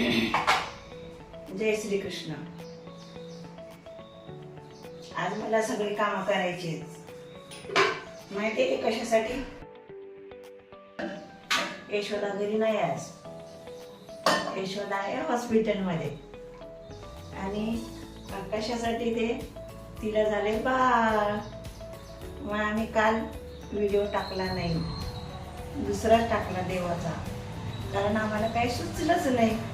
जय श्री कृष्ण आज मला सगळी कामं करायची माहिती आहे ते कशासाठी? यशोदा घरी नाही आज. यशोदा आहे हॉस्पिटलमध्ये. आणि कशासाठी ते? तिला झाले बाळ. मग आम्ही काल व्हिडिओ टाकला नाही. दुसराच टाकला देवाचा. कारण आम्हाला काही सुचलंच नाही.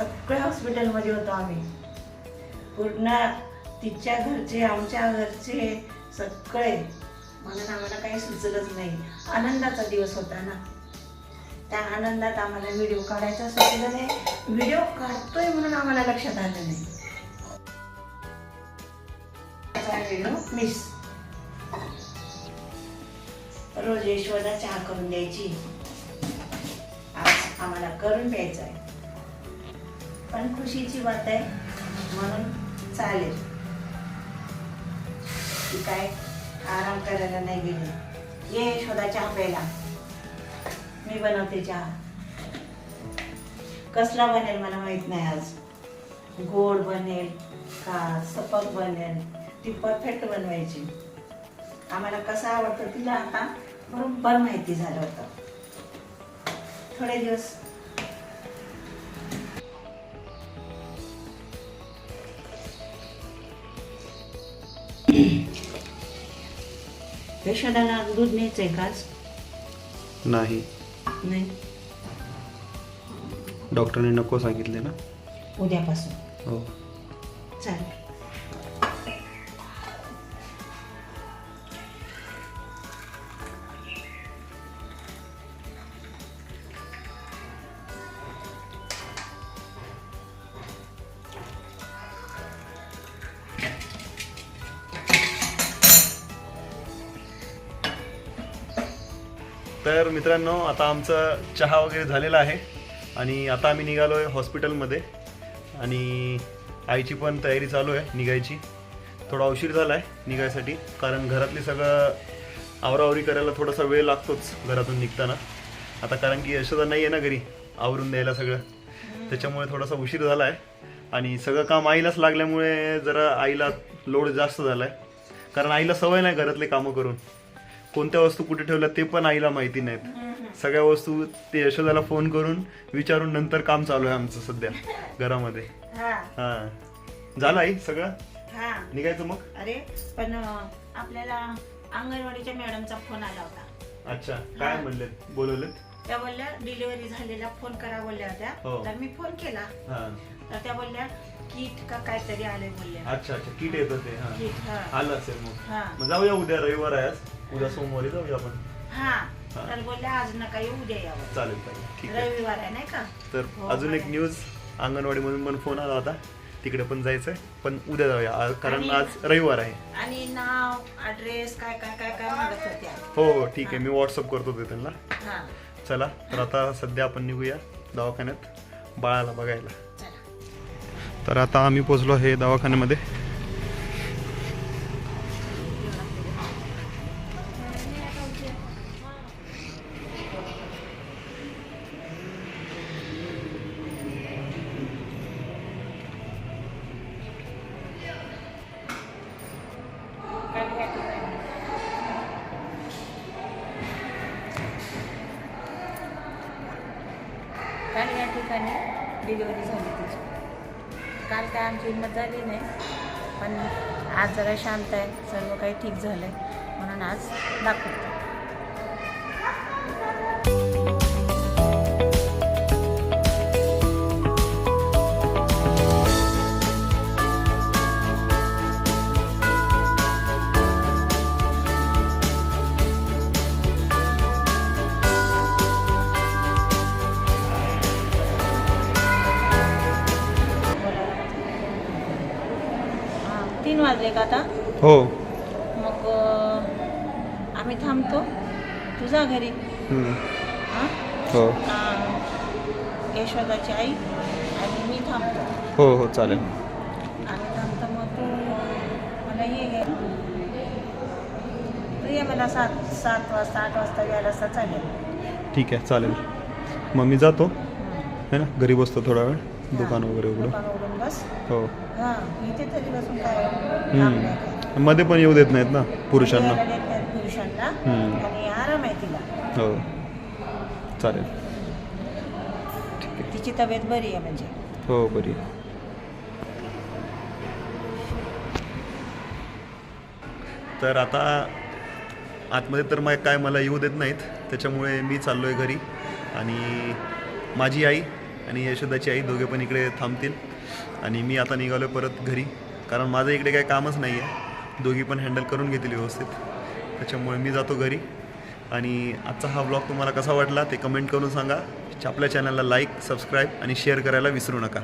सगळे हॉस्पिटलमध्ये होतो आम्ही. पूर्ण तिच्या घरचे आमच्या घरचे सगळे. म्हणून आम्हाला काही सुचलंच नाही. आनंदाचा दिवस होता ना. त्या आनंदात आम्हाला व्हिडिओ काढायचा सुचलं नाही. व्हिडिओ काढतोय म्हणून आम्हाला लक्षात आलं नाही. व्हिडिओ मिस रोज यशोदा चहा करून द्यायची. आज आम्हाला करून प्यायचं आहे पण खुशीची बात आहे. म्हणून चालेल. ती काय आराम करायला नाही गेली. ये शोधा चहा प्यायला. मी बनवते चहा. कसला बनेल मला माहीत नाही आज. गोड बनेल का सपक बनेल ती परफेक्ट बनवायची. आम्हाला कसं आवडतं तिला आता बरोबर माहिती झालं होतं. थोडे दिवस यशोदाला दूध न्यायचंय का आज? नाही. नाही? डॉक्टरने नको सांगितले ना. उद्यापासून. हो. चालेल. तर मित्रांनो आता आमचा चहा वगैरे झालेला आहे आणि आता आम्ही निघालो आहे हॉस्पिटलमध्ये आणि आईची पण तयारी चालू आहे निघायची. थोडा उशीर झाला आहे निघायसाठी कारण घरातली सगळं आवरावरी करायला थोडासा वेळ लागतोच घरातून निघताना. आता कारण की यशोदा नाही आहे ना घरी आवरून द्यायला सगळं. त्याच्यामुळे थोडासा उशीर झाला आहे आणि सगळं काम आईलाच लागल्यामुळे जरा आईला लोड जास्त झाला आहे कारण आईला सवय नाही घरातले कामं करून. कोणत्या वस्तू कुठे ठेवल्या ते पण आईला माहिती नाहीत. सगळ्या वस्तू ते यशोदाला फोन करून विचारून नंतर काम चालू आहे आमचं सध्या घरामध्ये. हा. हा. झालं आई सगळं? हा. निघायचं मग? अरे पण आपल्याला अंगणवाडीच्या मॅडमचा फोन आला होता. अच्छा. काय म्हणले बोलवले त्या बोलल्या डिलिव्हरी झालेला फोन करा बोलल्या होत्या. हो. तर मी फोन केला. तर त्या बोलल्या किट का काहीतरी आले बोलल्या. अच्छा अच्छा. किट येतं ते हा. किट हा. आलं असेल मग. जाऊया उद्या रविवार आहे उद्या सोमवारी जाऊया आपण. हा हा. तर बोलल्या आज नका येऊ उद्या यावं चालेल चालेल. ठीक आहे. रविवार आहे नाही का? तर हो, अजून एक बरं. न्यूज अंगणवाडीमधून पण फोन आला होता. तिकडे पण जायचंय. पण उद्या जाऊया. आ- कारण आणि- आज रविवार आहे. आणि नाव ऍड्रेस काय काय काय काय मागत होत्या. हो हो ठीक आहे. मी व्हॉट्सअप करतो ते त्यांना. हा. चला तर आता सध्या आपण निघूया दवाखान्यात बाळाला बघायला. चला. तर आता आम्ही पोचलो आहे दवाखान्यामध्ये. काल या ठिकाणी डिलिव्हरी झाली तिची. काल काय आमची हिंमत झाली नाही पण आज जरा शांत आहे सर्व काही ठीक झालं आहे म्हणून आज दाखवतो. तीन वाजले का आता. हो. मग अं, आम्ही थांबतो. तुझा घरी. हम्म. हाँ? हो. यशोदाची आई आणि मी थांबतो. हो हो चालेल. आम्ही थांबतो मग तू मला ये घे. तू ये मला सात सात वाजता आठ वाजता यायला असता चालेल. ठीक आहे चालेल. मग मी जातो. है ना? घरी बसतो थोडा वेळ. दुकान वगैरे उघडून. दुकान उघडून बस. हो. हा इथे तरी बसून काय काम नाही काय. हम्म. मध्ये पण येऊ देत नाहीत ना पुरुषांना? यायला देत नाहीत पुरुषांना. हम्म. आणि आराम आहे तिला. हो. चालेल. तिची तब्येत बरी आहे म्हणजे? हो बरी तर आता आतमध्ये तर मग काय मला येऊ देत नाहीत. त्याच्यामुळे मी चाललो आहे घरी. आणि माझी आई आणि यशोदाची आई दोघे पण इकडे थांबतील. आणि मी आता निघालो परत घरी. कारण माझं इकडे काही कामच नाही आहे. दोघी पण हँडल करून घेतील व्यवस्थित. त्याच्यामुळे मी जातो घरी. आणि आजचा हा ब्लॉग तुम्हाला कसा वाटला ते कमेंट करून सांगा. आपल्या चॅनलला लाईक सबस्क्राईब आणि शेअर करायला विसरू नका.